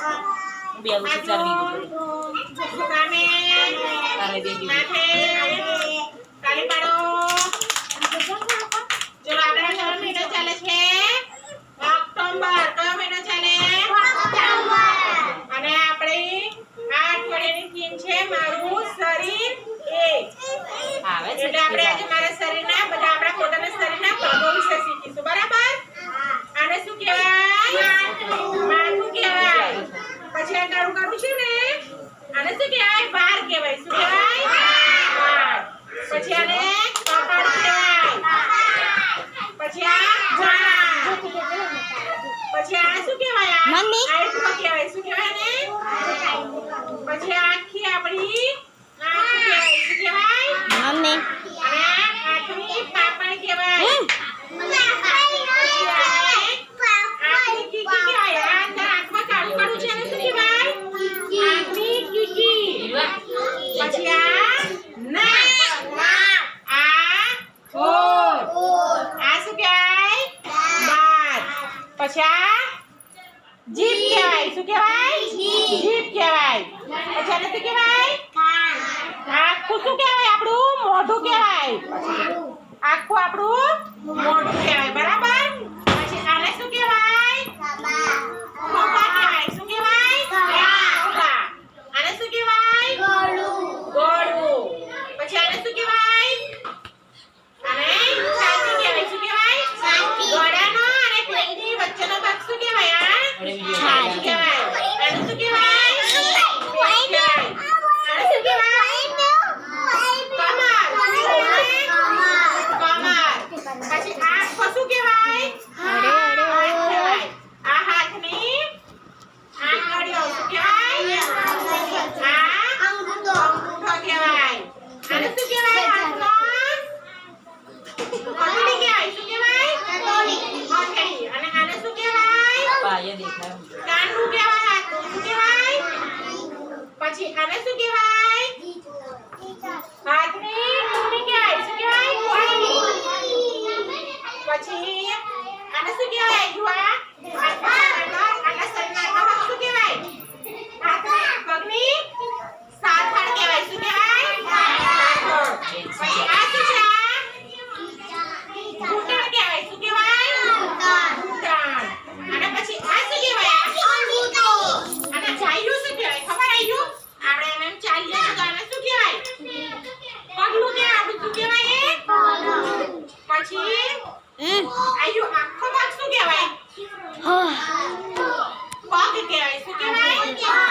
હું બે આવું છું ચાર વીઘો સામે તારે બે વીઘો કાળું કાળું છે ને? આને શું કહેવાય? બાર કહેવાય. શું કહેવાય? પછી આને કપાળ કહેવાય. પછી આ જાંઘ. પછી આ શું કહેવાય? આ મમ્મી. આંખો કહેવાય. શું કહેવાય ને પછી આખી આપણી આંખ કહેવાય શું કહેવાય મમ્મી અને આ આંખની પાપણ કહેવાય હમ. પછી આને આંખની કીકી કહેવાય આ અંદર આંખમાં કાળું કાળું છે એને શું કહેવાય આંખની કીકી પછી આ નાક આ ઠોર આ શું કહેવાય દાંત પછી આ જીભ કહેવાય. શું કહેવાય? જીભ. કહેવાય. પછી આને શું કહેવાય? આખું શું કહેવાય? આપણું મોઢું કહેવાય. આખું આપણું કાનનું કહેવાય હાથનું શું કહેવાય. પછી આને શું કહેવાય? પછી આયુ આખો ભાગ શું કહેવાય પગ કહેવાય શું કહેવાય